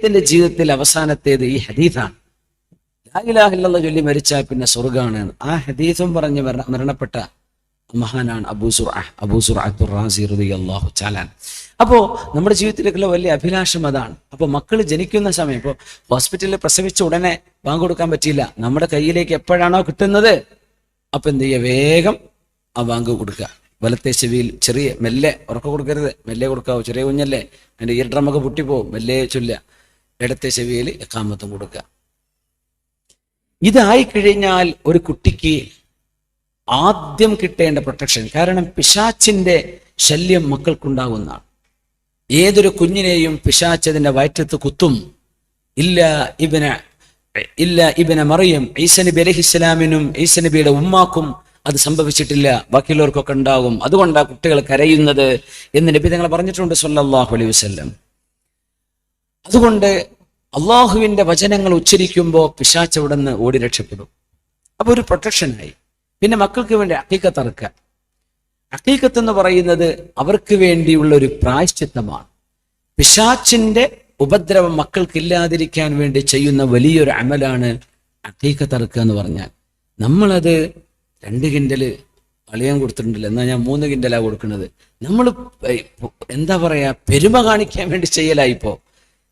അദ്ദേഹത്തിന്റെ ജീവിതത്തിൽ അവസാനത്തേത് ഈ ഹദീഫാണ് ചൊല്ലി മരിച്ചാൽ പിന്നെ സ്വർഗാണ് ആ ഹദീസും പറഞ്ഞ് മരണ- മരണപ്പെട്ട മഹാനാണ് അപ്പോ നമ്മുടെ ജീവിതത്തിലേക്കുള്ള വലിയ അഭിലാഷം അതാണ്. അപ്പൊ മക്കൾ ജനിക്കുന്ന സമയം ഇപ്പോൾ ഹോസ്പിറ്റലിൽ പ്രസവിച്ച ഉടനെ ബാങ്ക് കൊടുക്കാൻ പറ്റിയില്ല. നമ്മുടെ കയ്യിലേക്ക് എപ്പോഴാണോ കിട്ടുന്നത് അപ്പൊ എന്ത് ചെയ്യുക? വേഗം ആ ബാങ്ക് കൊടുക്കുക. വലത്തെ ചെവിയിൽ ചെറിയ മെല്ലെ ഉറക്ക കൊടുക്കരുത്. മെല്ലെ കൊടുക്കാവൂ. ചെറിയ കുഞ്ഞല്ലേ? അതിന്റെ ഇയർ ഡ്രമൊക്കെ പൊട്ടിപ്പോവും. മെല്ലെ ചൊല്ല ഇടത്തെ ചെവിയിൽ എക്കാമത്തും കൊടുക്കുക. ഇതായി കഴിഞ്ഞാൽ ഒരു കുട്ടിക്ക് ആദ്യം കിട്ടേണ്ട പ്രൊട്ടക്ഷൻ കാരണം പിശാച്ചിന്റെ ശല്യം മക്കൾക്കുണ്ടാകുന്നതാണ് ഏതൊരു കുഞ്ഞിനെയും പിശാച്ചതിന്റെ വയറ്റത്ത് കുത്തും. ഇല്ല ഇബന ഇല്ല ഇബന മറിയും ഈസനബി അലഹിസ്ലാമിനും അലഹിസ്സലാമിനും ഈസ നബിയുടെ ഉമ്മാക്കും അത് സംഭവിച്ചിട്ടില്ല. ബാക്കിയുള്ളവർക്കൊക്കെ ഉണ്ടാകും. അതുകൊണ്ടാണ് കുട്ടികൾ കരയുന്നത് എന്ന് നബി തങ്ങൾ പറഞ്ഞിട്ടുണ്ട് സല്ലാഹു അലൈഹി വസല്ലം. അതുകൊണ്ട് അള്ളാഹുവിന്റെ വചനങ്ങൾ ഉച്ചരിക്കുമ്പോൾ പിശാച്ച് അവിടെ നിന്ന് ഓടി രക്ഷപ്പെടും. അപ്പൊ ഒരു പ്രൊട്ടക്ഷനായി പിന്നെ മക്കൾക്ക് വേണ്ടി അക്കീക്കത്ത് ഇറക്കുക അക്കീക്കത്ത് എന്ന് പറയുന്നത് അവർക്ക് വേണ്ടിയുള്ള ഒരു പ്രായശ്ചിത്തമാണ്. പിശാച്ചിന്റെ ഉപദ്രവം മക്കൾക്ക് ഇല്ലാതിരിക്കാൻ വേണ്ടി ചെയ്യുന്ന വലിയൊരു അമലാണ് അക്കീക്കത്ത് ഇറക്കുക എന്ന് പറഞ്ഞാൽ. നമ്മളത് രണ്ട് കിൻഡൽ അളിയാൻ കൊടുത്തിട്ടുണ്ടല്ലോ എന്നാൽ ഞാൻ മൂന്ന് കിൻഡലാണ് കൊടുക്കുന്നത്. നമ്മൾ എന്താ പറയാ പെരുമ കാണിക്കാൻ വേണ്ടി ചെയ്യലായിപ്പോ.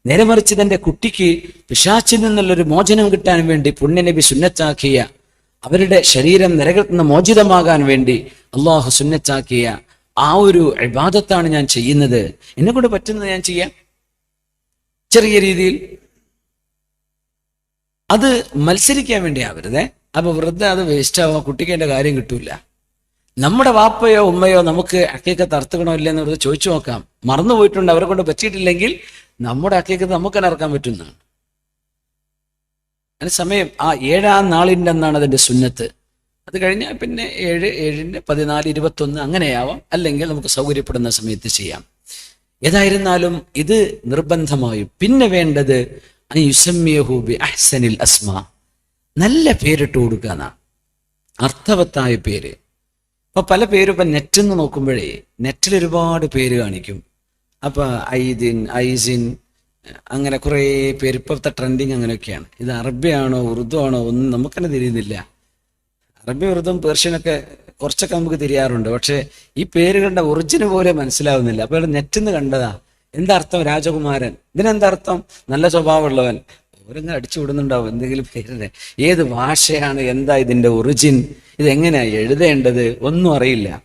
നേരെ മറിച്ച് തന്റെ കുട്ടിക്ക് പിശാച്ചിൽ നിന്നുള്ളൊരു മോചനം കിട്ടാൻ വേണ്ടി പുണ്യനബി സുന്നത്താക്കിയ അവരുടെ ശരീരം നരകത്തിൽ മോചിതമാകാൻ വേണ്ടി അള്ളാഹു സുന്നത്താക്കിയ ആ ഒരു ഇബാദത്താണ് ഞാൻ ചെയ്യുന്നത്. എന്നെ കൊണ്ട് പറ്റുന്നത് ഞാൻ ചെയ്യാം? ചെറിയ രീതിയിൽ. അത് മത്സരിക്കാൻ വേണ്ടി ആവരുതേ. അപ്പൊ വൃദ്ധ അത് വേസ്റ്റ് ആവുക കുട്ടിക്ക് കാര്യം കിട്ടൂല. നമ്മുടെ വാപ്പയോ ഉമ്മയോ നമുക്ക് അക്കയൊക്കെ തർത്തുകണോ ഇല്ലെന്ന് വെറുതെ ചോദിച്ചു നോക്കാം. മറന്നു പോയിട്ടുണ്ട് അവരെ കൊണ്ട് പറ്റിയിട്ടില്ലെങ്കിൽ നമ്മുടെ അക്കയൊക്കെ നമുക്ക് ഇറക്കാൻ പറ്റുന്നതാണ് അതിന് സമയം ആ ഏഴാം നാളിന്റെ എന്നാണ് അതിന്റെ സുന്നത്ത്. അത് കഴിഞ്ഞാൽ പിന്നെ ഏഴ് ഏഴിന് പതിനാല് ഇരുപത്തൊന്ന് അങ്ങനെയാവാം. അല്ലെങ്കിൽ നമുക്ക് സൗകര്യപ്പെടുന്ന സമയത്ത് ചെയ്യാം. ഏതായിരുന്നാലും ഇത് നിർബന്ധമായി. പിന്നെ വേണ്ടത് അഹ്സനിൽ അസ്മ. നല്ല പേരിട്ട് കൊടുക്കുക എന്നാണ്. അർത്ഥവത്തായ പേര്. അപ്പൊ പല പേരും ഇപ്പൊ നെറ്റെന്ന് നോക്കുമ്പോഴേ നെറ്റിൽ ഒരുപാട് പേര് കാണിക്കും. അപ്പൊ ഐദിൻ ഐസിൻ അങ്ങനെ കുറേ പേര്. ഇപ്പോഴത്തെ ട്രെൻഡിങ് അങ്ങനെയൊക്കെയാണ്. ഇത് അറബിയാണോ ഉറുദു ആണോ ഒന്നും നമുക്കെന്നെ തിരിയുന്നില്ല. അറബി ഉറുദും പേർഷ്യനൊക്കെ കുറച്ചൊക്കെ നമുക്ക് തിരിയാറുണ്ട്. പക്ഷേ ഈ പേരുകളുടെ ഒറിജിന് പോലെ മനസ്സിലാവുന്നില്ല. അപ്പൊ നെറ്റിൽ നിന്ന് കണ്ടതാ. എന്താ അർത്ഥം രാജകുമാരൻ? ഇതിനെന്താ അർത്ഥം നല്ല സ്വഭാവമുള്ളവൻ. ഓരങ്ങനെ അടിച്ചു വിടുന്നുണ്ടാവും എന്തെങ്കിലും പേരിനെ. ഏത് ഭാഷയാണ് എന്താ ഇതിന്റെ ഒറിജിൻ? ഇത് എങ്ങനെയാ എഴുതേണ്ടത്? ഒന്നും അറിയില്ല.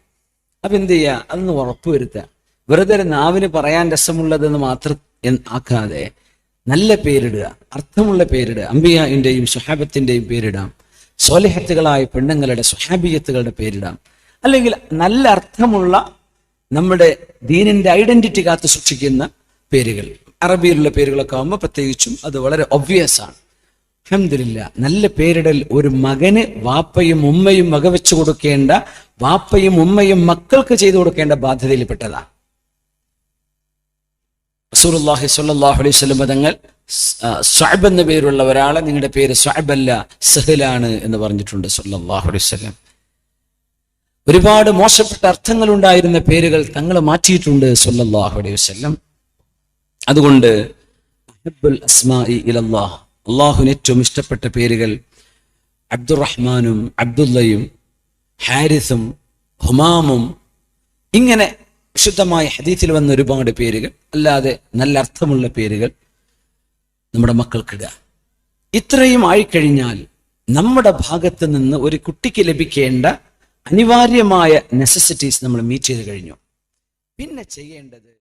അപ്പൊ എന്ത് ചെയ്യുക അതൊന്ന് ഉറപ്പുവരുത്തുക. വെറുതെ നാവിന് പറയാൻ രസമുള്ളതെന്ന് മാത്രം ആക്കാതെ നല്ല പേരിടുക അർത്ഥമുള്ള പേരിടുക അംബിയാന്റെയും സുഹാബത്തിന്റെയും പേരിടാം സോലിഹത്തുകളായ പെണ്ണുങ്ങളുടെ സുഹാബിയത്തുകളുടെ പേരിടാം. അല്ലെങ്കിൽ നല്ല അർത്ഥമുള്ള നമ്മുടെ ദീനിന്റെ ഐഡന്റിറ്റി കാത്തു സൂക്ഷിക്കുന്ന പേരുകൾ. അറബിയിലുള്ള പേരുകളൊക്കെ ആകുമ്പോൾ പ്രത്യേകിച്ചും അത് വളരെ ഒബ്വിയസ് ആണ്. അഹമ്മദില്ല നല്ല പേരിടൽ ഒരു മകന് വാപ്പയും ഉമ്മയും വകവെച്ചു കൊടുക്കേണ്ട വാപ്പയും ഉമ്മയും മക്കൾക്ക് ചെയ്തു കൊടുക്കേണ്ട ബാധ്യതയിൽപ്പെട്ടതാണ് റസൂലുള്ളാഹി സ്വല്ലല്ലാഹു അലൈഹി സ്വലം തങ്ങൾ സ്വാബ് എന്ന പേരുള്ള ഒരാളെ നിങ്ങളുടെ പേര് സ്വഅബ് അല്ല സഹലാണ് എന്ന് പറഞ്ഞിട്ടുണ്ട് സല്ലാഹു അലൈഹി സ്വലം ഒരുപാട് മോശപ്പെട്ട അർത്ഥങ്ങൾ ഉണ്ടായിരുന്ന പേരുകൾ തങ്ങൾ മാറ്റിയിട്ടുണ്ട് സല്ലാഹു അലൈഹി വസ്ലം അതുകൊണ്ട് ഇലല്ലാഹ് അള്ളാഹുവിന് ഏറ്റവും ഇഷ്ടപ്പെട്ട പേരുകൾ അബ്ദുറഹ്മാനും അബ്ദുല്ലയും ഹാരിസും ഹുമാമും ഇങ്ങനെ വിശുദ്ധമായ ഹദീത്തിൽ വന്ന ഒരുപാട് പേരുകൾ അല്ലാതെ നല്ല അർത്ഥമുള്ള പേരുകൾ നമ്മുടെ മക്കൾക്കിടുക. ഇത്രയും ആയിക്കഴിഞ്ഞാൽ നമ്മുടെ ഭാഗത്ത് നിന്ന് ഒരു കുട്ടിക്ക് ലഭിക്കേണ്ട അനിവാര്യമായ നെസസിറ്റീസ് നമ്മൾ മീറ്റ് ചെയ്ത് കഴിഞ്ഞു. പിന്നെ ചെയ്യേണ്ടത്